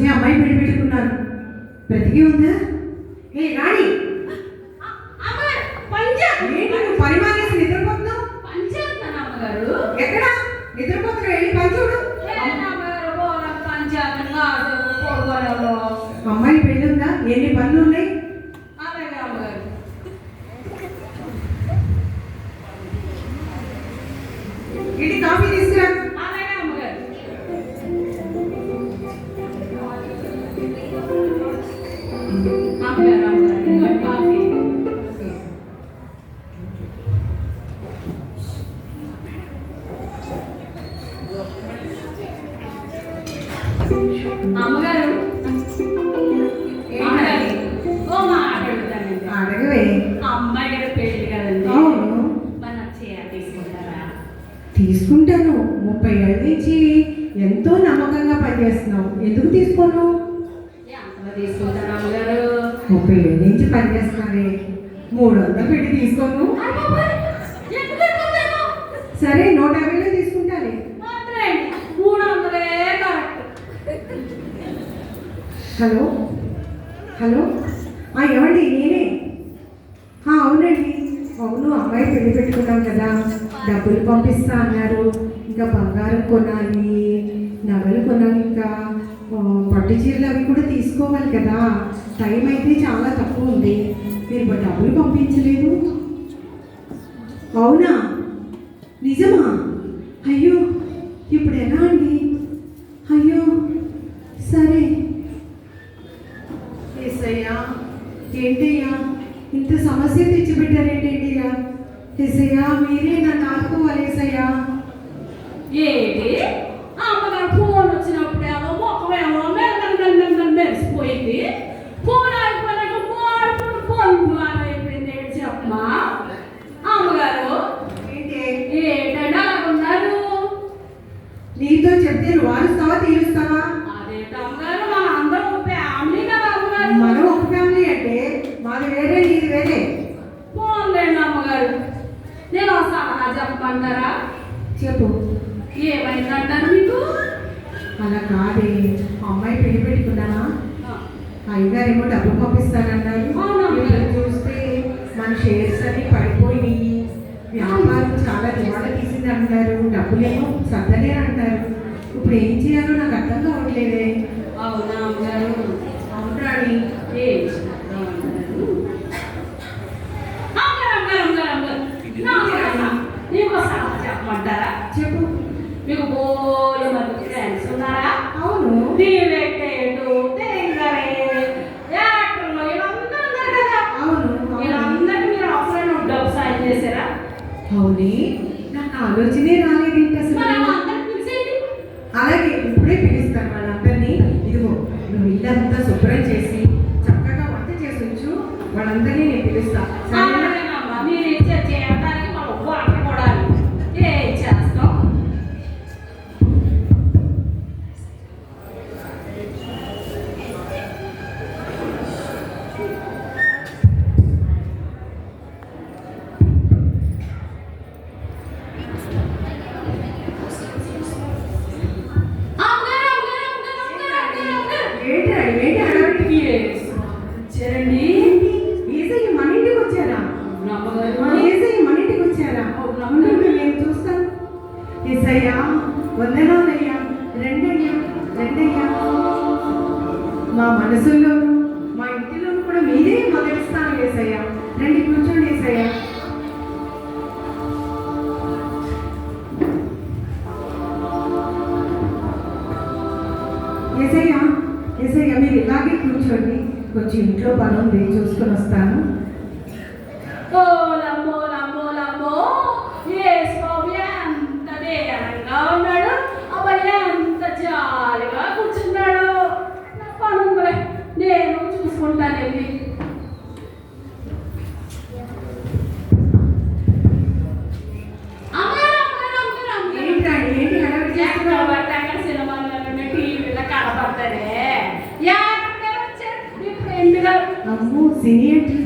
అసలే అమ్మాయి పెట్టి పెట్టుకున్నారు. బ్రతికి ఉందా? ఏ రా తీసుకుంటాను. ముప్పై ఏళ్ళ నుంచి ఎంతో నమ్మకంగా పనిచేస్తున్నావు. ఎందుకు తీసుకోను? ముప్పై ఏళ్ళ నుంచి పనిచేస్తున్నానే మూడు వందలు పెట్టి తీసుకోను. సరే నూట యాభైలో తీసుకుంటానే హలో? హలో? ఏమండి నేనే? అవునండి. అవును అమ్మాయి పెళ్ళి పెట్టుకున్నాం కదా. డబ్బులు పంపిస్తా అన్నారు. ఇంకా బంగారం కొనాలి నగలు కొనాలి ఇంకా. పట్టు చీరలు అవి కూడా తీసుకోవాలి కదా. టైం అయితే చాలా తక్కువ ఉంది. మీరు డబ్బులు పంపించలేదు? అవునా? నిజమా? అయ్యో ఇప్పుడు ఎలా అండి? అయ్యో సరే. ఏసయ్యా ఏంటయ్యా? ఇంత సమస్య తెచ్చిపెట్టారేంటయ్యా ఏసయ్యా మీరే నన్ను ఆదుకోవాలి ఏసయ్యా. ఏంటి అమ్మగారు ఫోన్ వచ్చినప్పుడేమో మొక్కమేమో మెల్లగా మెరిసిపోయింది. ఫోన్ అయిపోయినాక మార్పుడు ఫోన్ అయిపోయింది ఏంటి చెప్పమా అమ్మగారు ఏంటి? ఏంటంటే అలాగున్నారు నీతో చెప్తే నువ్వు వారుస్తావా తీరుస్తావా అదేంటి అమ్మగారు మన అందరం ఫ్యామిలీ కదా అమ్మగారు మనం ఒక ఫ్యామిలీ అంటే మాది వేరే నీది వేరే పోన్లేండి అమ్మగారు నేను ఒక సలహా చెప్పమంటారా చెప్పు. ఏమైందంటారు మీకు? అలా కాదే. అమ్మాయి పెళ్ళి పెట్టుకున్నానా అయ్యగారేమో డబ్బు పంపిస్తానన్నారు అవునా? చూస్తే మన షేర్స్ అన్ని పడిపోయినాయి. వ్యాపారం చాలా దివాళ తీసింది అంటారు డబ్బులేమో సర్దలే అంటారు. ఇప్పుడు ఏం చేయాలో నాకు అర్థం కావట్లేదే. అవునా? అవును ఏం చేద్దామంటారు? అమ్మగారు, అమ్మగారు, అమ్మగారు, అమ్మగారు. నా సలహా. మీకు ఒక పడ్డారా? చెప్పు. మీకు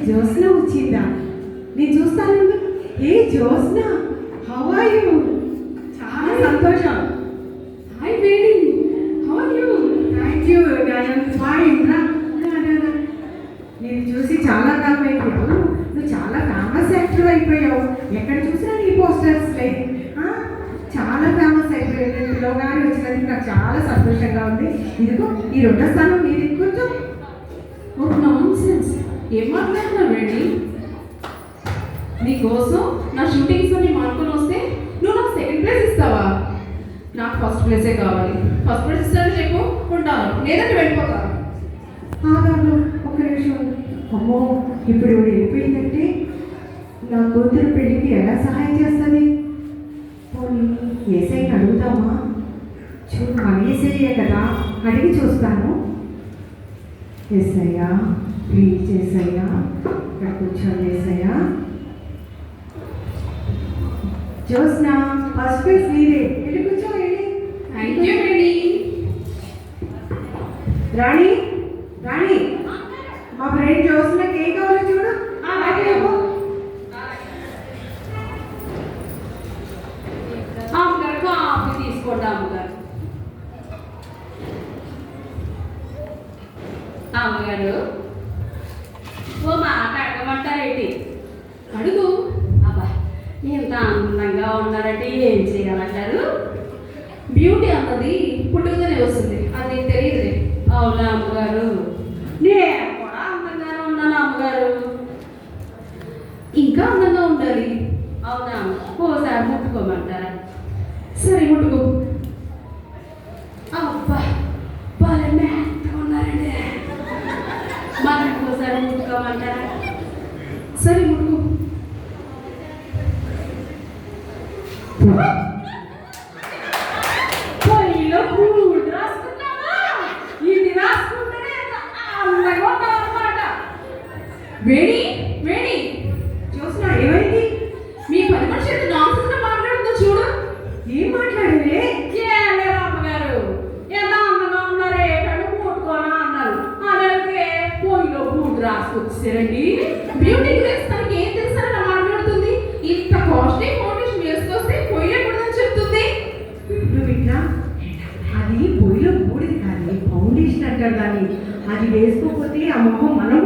ജോസ്ന అమ్మో ఇప్పుడు ఇవి అయిపోయిందంటే నా కూతురు పెళ్ళికి ఎలా సహాయం చేస్తుంది? పోనీ ఏసైని అడుగుతామా చూ మా కదా అడిగి చూస్తాను. ఎస్ఐయా ప్లీజ్ చేసయ్యా ఇక్కడ కూర్చోండి ఏసయ్యా. జోస్న ఫస్ట్ ప్లేస్ మీరే వెళ్ళి. కూర్చోండి థ్యాంక్ యూ రాణి? మా ఫ్రెండ్ జోసిన చూడు. అమ్మగారు కాఫీ తీసుకోండి అమ్మగారు. అమ్మగారు. ఓ మాట అడగమంటారేంటి అడుగు. అబ్బా ఎంత అందంగా ఉన్నారంటే ఏం చేయాలంటారు? బ్యూటీ అన్నది పుట్టుకతోనే వస్తుంది. అది తెలియదు అవునా అమ్మగారు? చూస్తే ఆ ముఖం మనం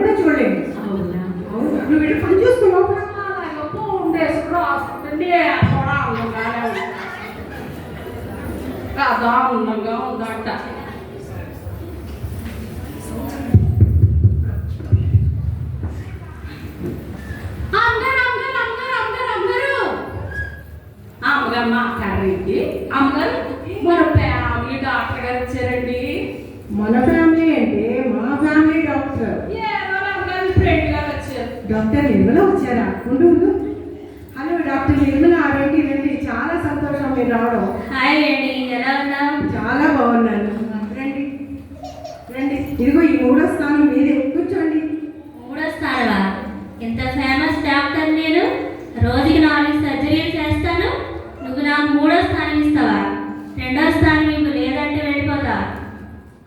రెండో స్థానం మీకు లేదంటే వెళ్ళిపోతా.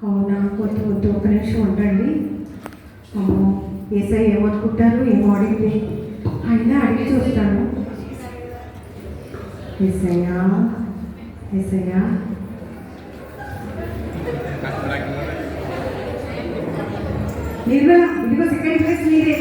అవునా? వద్దు వద్దు ఒక నిమిషం ఉండండి. ఏసై ఏమనుకుంటారు? ఏమో అడిగింది అయినా అడిగి చూస్తాను. ఏసయ్యా? ఏసయ్యా? నిర్మల ఇదిగో సెకండ్ ప్లేస్ మీరే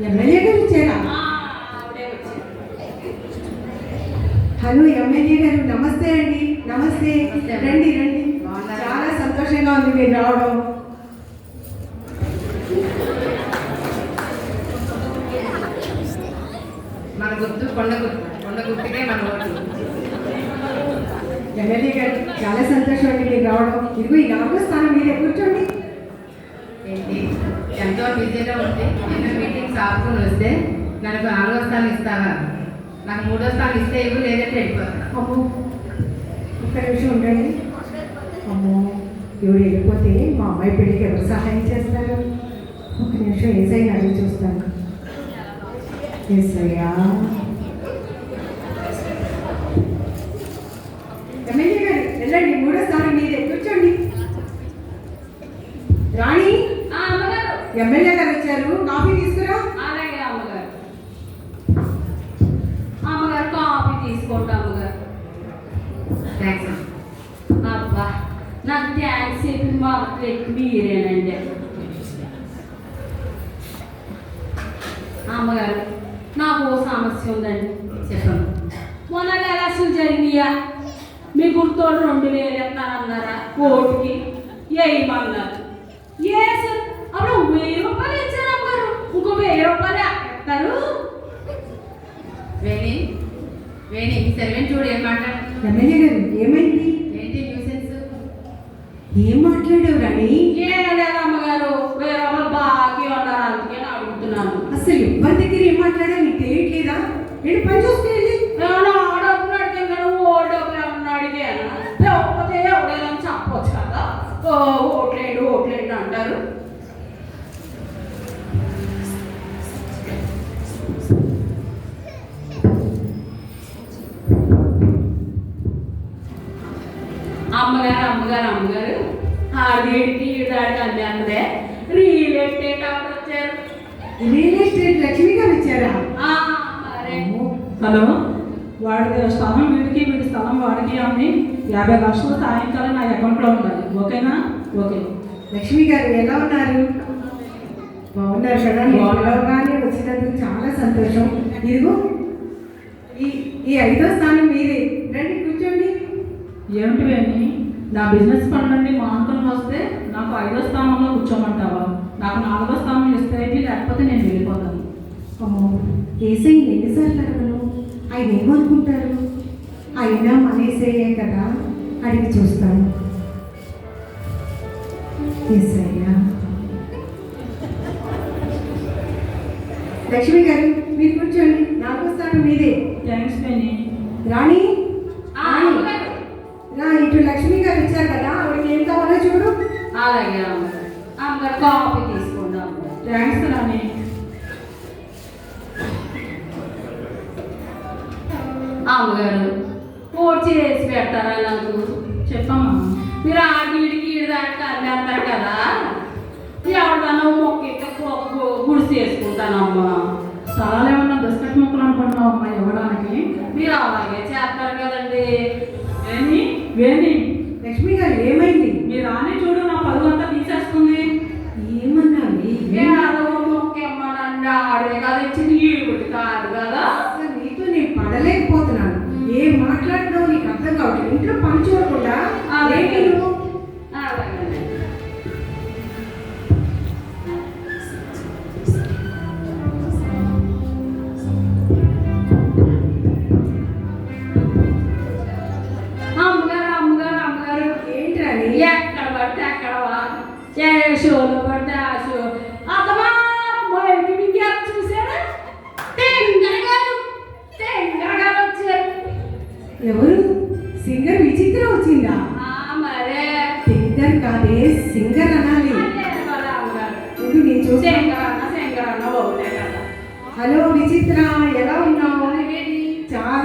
ఎమ్మెల్యే గారు వచ్చారా? హలో ఎమ్మెల్యే గారు నమస్తే అండి. నమస్తే. రండి రండి? చాలా సంతోషంగా ఉంది మీరు రావడం. మన గుర్తు కొండ గుర్తు. కొండ గుర్తుకే మన ఎమ్మెల్యే గారు చాలా సంతోషం అండి మీరు రావడం. ఇదిగో ఈ నాలుగో స్థానం మీరే కూర్చోండి. ఏంటి? ఎంతో బిజీలో ఉంటే ఆపుకుని వస్తే నాకు నాలుగో స్థానం ఇస్తావా? నాకు మూడో స్థానం ఇస్తే ఇవ్వు లేదంటే వెళ్ళిపోతా. అమ్మో. ఒక్క నిమిషం ఉండండి. అమ్మో ఎవరు వెళ్ళిపోతే మా అమ్మాయి పెళ్ళికి ఎవరు సహాయం చేస్తారు? ఒక నిమిషం ఏసై అడిగి చూస్తాను. ఏసయ్యా. ఎమ్మెల్యే గారు వెళ్ళండి. మూడో స్థానం మీదే. కూర్చోండి. రాణి? ఎమ్మెల్యే గారు వచ్చారు. కాఫీ తీసుకురా అలాగే అమ్మగారు అమ్మగారు కాఫీ తీసుకుంటా అమ్మగారు థ్యాంక్స్ అబ్బా నాకు థ్యాంక్స్ చెప్పి మా వ్యక్తి మీరేనండి అమ్మగారు నాకు ఓ సమస్య ఉందండి చెప్పండి మొన్న ఎలక్షన్ జరిగినాయా మీ గుర్తోడు రెండు వేలు ఎత్తానన్నారా ఓటుకి వేయమన్నారు ఏసు అప్పుడు వెయ్యి రూపాయలు ఇచ్చారు అమ్మగారు ఇంకో వెయ్యి రూపాయలు ఎత్తారు వేణి వేణి ఈ సర్వేని చూడు ఏం మాట్లాడు ఎమ్మెల్యే గారు ఏమైంది ఏంటి న్యూసెన్స్ ఏం మాట్లాడావు రాణి ఏం లేదు అమ్మగారు వెయ్యి రూపాయలు బాకీ ఉన్నారు అందుకే నేను అడుగుతున్నాను అసలు ఎవరి దగ్గర ఏం మాట్లాడా నీకు తెలియట్లేదా నేను పని చూసుకెళ్ళి ఏమన్నా ఆ డబ్బులు అడిగాను ఓ డబ్బులు ఏమన్నా అడిగాను ఓట్లేండి ఓట్లేండి అంటారు? అమ్మగారు అమ్మగారు అమ్మగారు. ఆడికి ఈడాడికి అన్నీ అన్నదే. రియల్ ఎస్టేట్ ఆవిడ వచ్చారు. రియల్ ఎస్టేట్ లక్ష్మి గారు వచ్చారా? హలో. వాడి స్థలం వీడికి వీడి స్థలం వాడికి అమ్మి యాభై లక్షలు సాయంకాలం నా అకౌంట్లో ఉండాలి. ఓకేనా? ఓకే. లక్ష్మి గారు ఎలా ఉన్నారు? బాగున్నారు కదా? వచ్చినందుకు చాలా సంతోషం. ఇదిగో ఈ ఈ ఐదో స్థానం మీరే రండి కూర్చోండి. ఏమిటి వేణి నా బిజినెస్ పనులన్నీ మానుకొని వస్తే నాకు ఐదో స్థానంలో కూర్చోమంటావా? నాకు నాలుగో స్థానం ఇస్తే లేకపోతే నేను వెళ్ళిపోతాను. ఏసై ఎన్నిసార్లు అడగను? ఆయన ఏమనుకుంటారు? అయినా మనీసేయే కదా? అడిగి చూస్తాను. లక్ష్మి గారు మీరు కూర్చోండి. నాలుగో స్థానం మీదే. థ్యాంక్స్ రాణి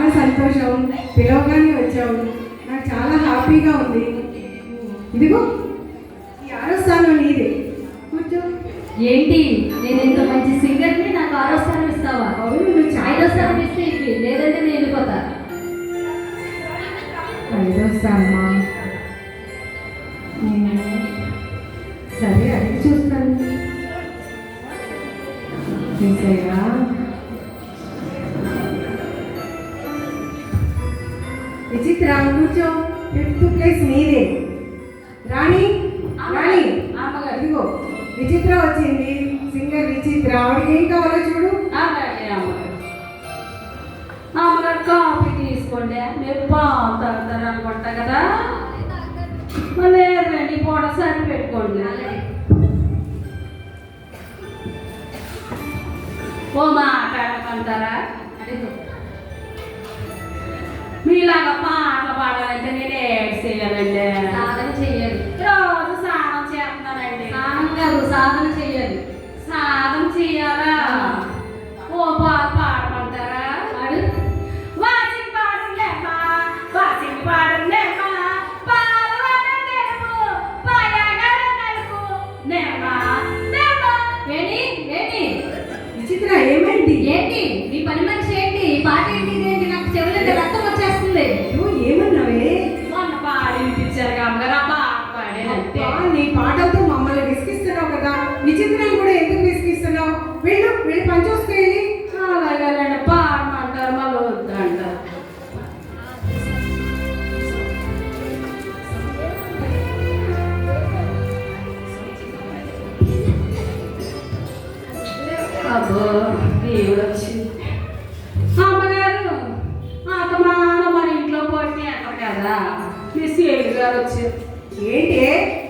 సంతోషం. పిలవగానే వచ్చావు. నాకు చాలా హ్యాపీగా ఉంది. ఇదిగో ఈ ఆరో స్థానం నీది. కూర్చో. ఏంటి? నేను ఇంత మంచి సింగర్ని నాకు ఆరో స్థానం ఇస్తావా? అవును నువ్వు ఐదో స్థానం ఇస్తే ఇవి లేదంటే నేను వెళ్ళిపోతా. ఐదో స్థానమా? ఓ మాట్లాడమంటారా మీలాగా పాటలు పాడాలంటే నేను ఏడ్ చేయాలండి. సాధన చెయ్యాలి రోజు స్నానం చేస్తున్నానండి. స్నానం కాదు సాధన చెయ్యాలి సాధన చేయాలా? అబ్బో దేవుడు వచ్చింది అమ్మగారు అతమాన మన ఇంట్లో పోటీ అంటారు కదా మీ సీఎల్ గారు వచ్చారు ఏంటి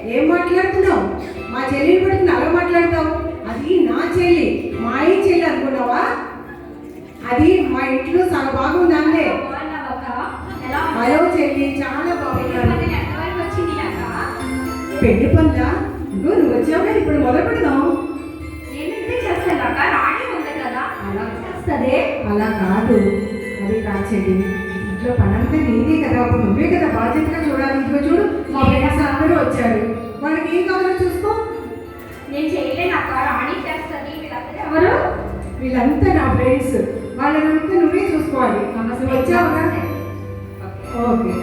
ఏం మాట్లాడుతున్నావు మా చెల్లిని పడుతున్న అలా మాట్లాడతావు అది నా చెల్లి మా ఈ చెల్లి అనుకున్నావా అది మా ఇంట్లో సగ భాగం దాన్నే హలో చెల్లి చాలా బాగున్నాను పెళ్ళి పనులా ఇగో నువ్వు వచ్చావుగా ఇప్పుడు మొదలు పెడదాం సరే అలా కాదు. అది కాదు చెల్లి ఇంట్లో పనంతా నీదే కదా. ఒక నువ్వే కదా బాధ్యతగా చూడాలి. ఇదిగో చూడు మా ఫ్రెండ్స్ అందరూ వచ్చారు వాళ్ళకి ఏం కావాలో చూసుకో. నేను చేయలేను అక్క. రాణి చేస్తుంది. వీళ్ళందరూ ఎవరు? వీళ్ళంతా నా ఫ్రెండ్స్ వాళ్ళనంతా నువ్వే చూసుకోవాలి. నువ్వు వచ్చావుగా ఓకే.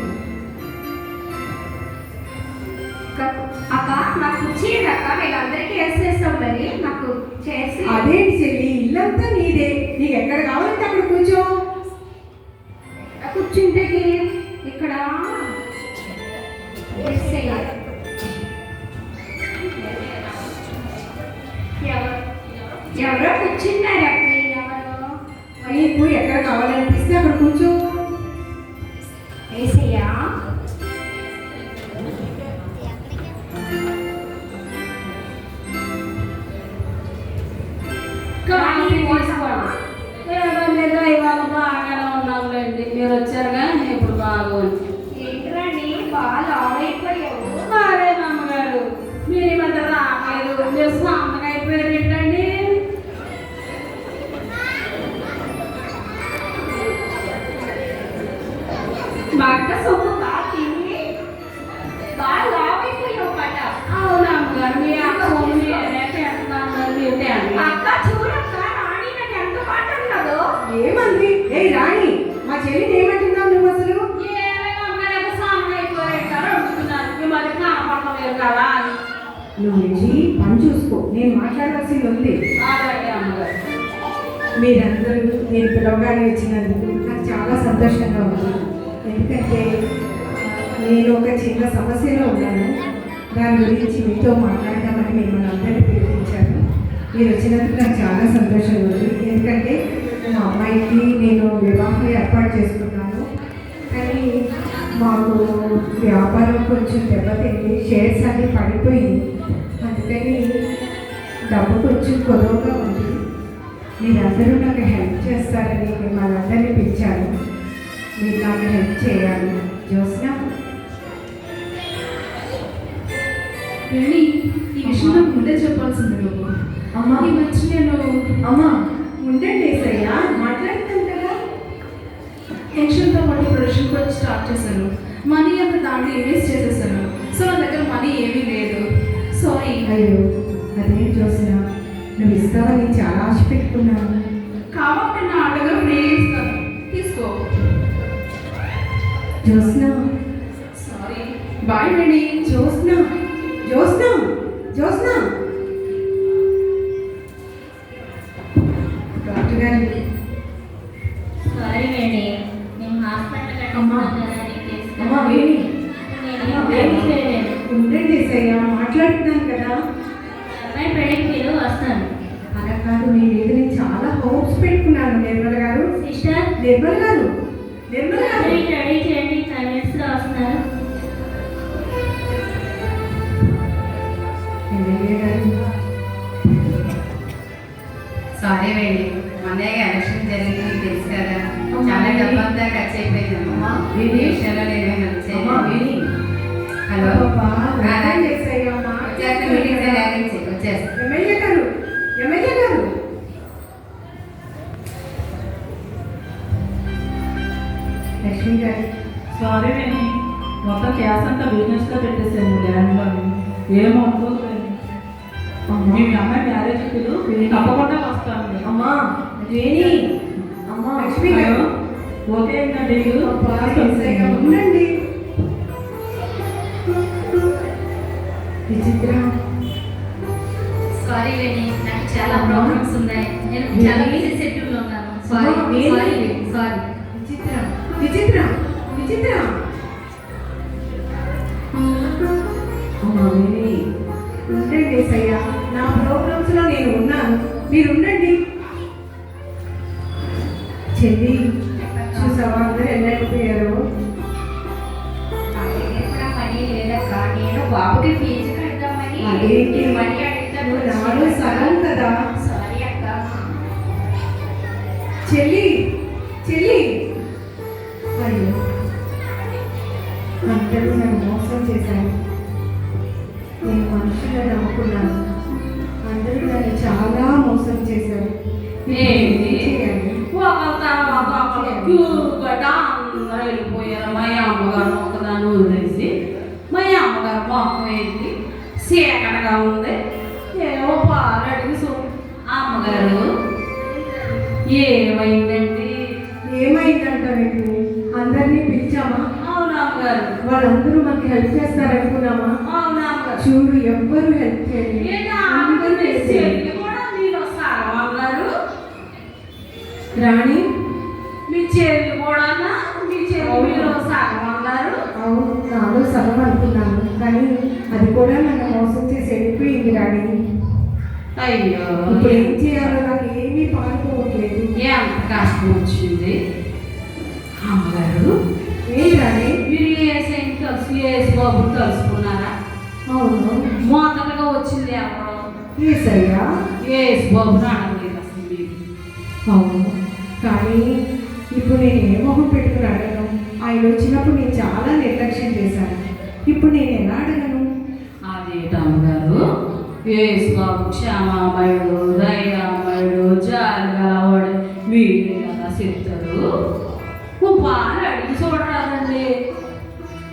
అక్క నాకు కుర్చీయండి అక్క. వీళ్ళందరికీ వేసేస్తాం మరి. నాకు చేసి అదేంటి చెల్లి ఇల్లంతా నీదే నీకు ఎక్కడ కావాలంటే అక్కడ కూర్చో. కూర్చుంటే ఇక్కడ. అక్క సొమ్ము బాగా తిని బాగా లావ్ అయిపోయావు పట అవును అమ్మగారు? మీ అక్క సొమ్ము నేనే తింటున్నాను మరి మీరు తింటున్నారు. అక్క చూడక్క రాణి నాకు ఎంత మాట ఉన్నదో. ఏమంది? ఏ రాణి మా చెల్లిని ఏమంటున్నావు నువ్వు అసలు? నువ్వు వెళ్ళి పని చూసుకో. నేను మాట్లాడాల్సింది ఉంది. అలాగే అమ్మగారు. మీరందరూ నేను పిలవగానే వచ్చినందుకు నాకు చాలా సంతోషంగా ఉంది. నేను ఒక చిన్న సమస్యలో ఉన్నాను. దాని గురించి మీతో మాట్లాడదామని మిమ్మల్ని అందరినీ పిలిపించాను. మీరు వచ్చినందుకు నాకు చాలా సంతోషంగా ఉంది. ఎందుకంటే మా అమ్మాయికి నేను వివాహం ఏర్పాటు చేసుకున్నాను. కానీ మాకు వ్యాపారం కొంచెం దెబ్బతింది. షేర్స్ అన్నీ పడిపోయింది అందుకని డబ్బు కొంచెం కొదవగా ఉంది. మీరందరూ నాకు హెల్ప్ చేస్తారని మిమ్మల్ని అందరినీ పిలిచాను. మీరు నాకు హెల్ప్ చేయాలి. జ్యోత్స్న వెళ్ళి ఈ విషయం నాకు ముందే చెప్పాల్సింది నువ్వు. అమ్మా. ఈ మధ్య నేను అమ్మా. ఉండండి సయ్యా మాట్లాడుతాం కదా. టెన్షన్తో పాటు ప్రొడక్షన్ కూడా స్టార్ట్ చేశాను. మనీ అంతా దాంట్లో ఇన్వెస్ట్ చేసేసాను. సో నా దగ్గర మనీ ఏమీ లేదు. సారీ. అయ్యో అదే జ్యోత్స్న నువ్వు ఇస్తావని చాలా ఆశ పెట్టుకున్నాను కావాలంటే నా దగ్గర ఫ్రీ ఇస్తాను. తీసుకో. Jyotsna sorry. Boy ready Jyotsna Jyotsna Jyotsna. Doctor గారు. సారీ మేము హాస్పిటల్ అమ్మా. అమ్మా. వేణి. నేను. ఉండండి మాట్లాడుతున్నాను కదా. అమ్మాయి పెళ్ళికి మీరు వస్తాను. అలా కాదు నేను చాలా హోప్స్ పెట్టుకున్నాను నిర్మల గారు. సిస్టర్. నిర్మల గారు. నిర్మల గారు. రెడీ చేయండి. ఫైవ్ మినిట్స్లో వస్తున్నారు సారీ వేడి మొన్నే ఎలక్షన్ జరిగింది తెలుసు కదా. చాలా డబ్బు అంతా ఖర్చు అయిపోయింది అమ్మా విషయంలో నేను. హలో? అబ్బా, ధైర్యం చేసేయ్యా, అమ్మా. వచ్చేస్తే మీటింగ్ లాగించి వచ్చేస్తా. ఎమ్మెల్యే గారు ఎమ్మెల్యే గారు. లక్ష్మి గారు సారీ వేణి మొత్తం క్యాష్ అంతా బిజినెస్లో పెట్టేసాను ల్యాండ్లో ఏమో మీ అమ్మాయి మ్యారేజ్ పిలు తప్పకుండా వస్తాను. అమ్మా వేణి అమ్మా లక్ష్మి గారు. ఓకే ఏసయ్యా, ఉండండి. విచిత్ర. సారీ వేణి నాకు చాలా ప్రాబ్లమ్స్ ఉన్నాయి. నేను చాలా ఒక అందరూ వెళ్ళిపోయారు మా అమ్మగారు ఒకదాన్ని వదిలేసి మా అమ్మగారు మొహం ఏంటి చీకటగా ఉంది ఏమో పాలు అడిగి అమ్మగారు ఏమైందండి ఏమైందంటావేంటి అందరినీ పిలిచామా అవును అమ్మగారు వాళ్ళందరూ మనకి హెల్ప్ చేస్తారనుకున్నామా? అవును? అమ్మగారు చూడు ఎవ్వరు హెల్ప్ ఏంటి? అందరూ ఆమె చేశారు. చెల్లి కూడా నేను వస్తాను అమ్మగారు రాణి మీ చెల్లి కూడా మీ చెల్లి సగం అన్నారు. అవును నాలో సగం అనుకున్నాను కానీ అది కూడా నన్ను మోసం చేసి వెళ్ళిపోయింది రాణి. అయ్యో. ఇప్పుడు ఏం చేయాలో నాకు ఏమీ పాడుకోవట్లేదు ఎంత కష్టం వచ్చింది? అమ్మగారు ఏం రాణి? మీరు ఏ సైన్ తెలుసు ఏ బాబు తెలుసుకున్నారా? అవును. మొదటగా వచ్చింది ఎవరు? ఏసయ్యా ఏ బాబుని అడగలేదు అసలు మీరు. అవును. కానీ ఇప్పుడు నేను ఏ మొహం పెట్టుకుని అడగను? ఆయన వచ్చినప్పుడు నేను చాలా నిర్లక్ష్యం చేశాను. ఇప్పుడు నేను ఎలా అడగను? అదేంటి అమ్మగారు ఏ బాబు క్షమామయుడు దయామయుడు మీరే కదా చెప్తారు అడిగి చూడరాదండి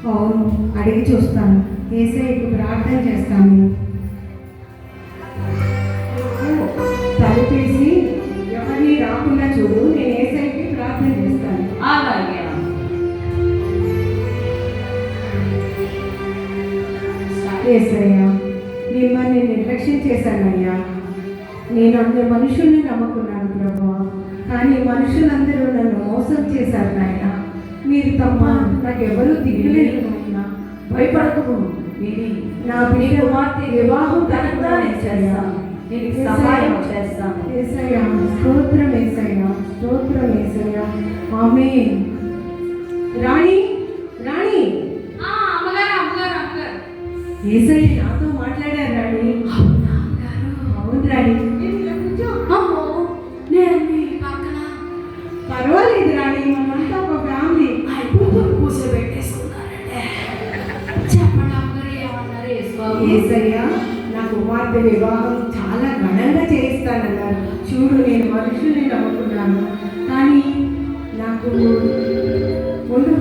అవును అడిగి చూస్తాను. ఏసఐకి ప్రార్థన చేస్తాను. తలుపేసి ఎవరిని రాకుండా చూడు ఏసయ్యా మిమ్మల్ని నిర్లక్ష్యం చేశానయ్యా. నేను అందరు మనుషుల్ని నమ్ముకున్నాను ప్రభా కానీ మనుషులందరూ నన్ను మోసం చేశారు నాయన మీరు తప్ప నాకెవరూ దిగులేదు నాయన. భయపడకు నా బిడ్డ కుమార్తె వివాహం ఘనంగా నేను చేస్తాను. నీకు సహాయం చేస్తాను. ఏసయ్యా స్తోత్రం ఏసయ్యా స్తోత్రం ఏసయ్యా ఆమె రాణి ఏసయ్య నాతో మాట్లాడారు రాణి అవును రాణి పర్వాలేదు రాణి మనంతా ఒక ఫ్యామిలీ. కూర్చోబెట్టేసుకున్నారంటే. ఏసయ్య నా కుమార్తె వివాహం చాలా ఘనంగా చేయిస్తానన్నారు. చూడు నేను మనుషుల్ని నమ్ముకున్నాను. కానీ నాకు ఉండు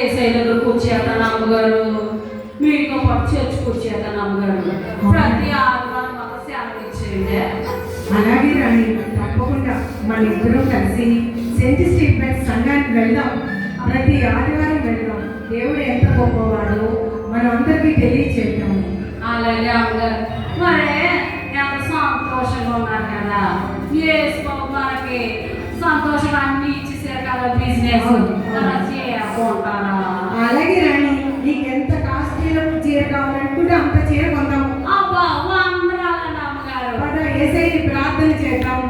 ఏసై దగ్గరకు వచ్చేతను అమ్మగారు మీకు పప్పు చర్చకు వచ్చేతను అమ్మగారు ప్రతి ఆత్మ మన సేవలు అలాగే రాణి తప్పకుండా మన ఇద్దరం కలిసి సెంట్ స్టేట్మెంట్ సంఘానికి వెళ్దాం. ప్రతి ఆదివారం వెళ్దాం. దేవుడు ఎంత గొప్పవాడో మనం అందరికీ తెలియచేద్దాం. అలాగే అమ్మగారు మరే ఎంత సంతోషంగా ఉన్నారు కదా. ఏ మనకి సంతోషాన్ని ఇచ్చేసారు కదా బిజినెస్. కొంటానా అలాగే రాణి నీకు ఎంత కాస్ట్లీలో చీర కావాలనుకుంటే అంత చీర కొందాము అబ్బా వందనాలండి అమ్మగారు పద ఏసై ప్రార్థన చేద్దాం.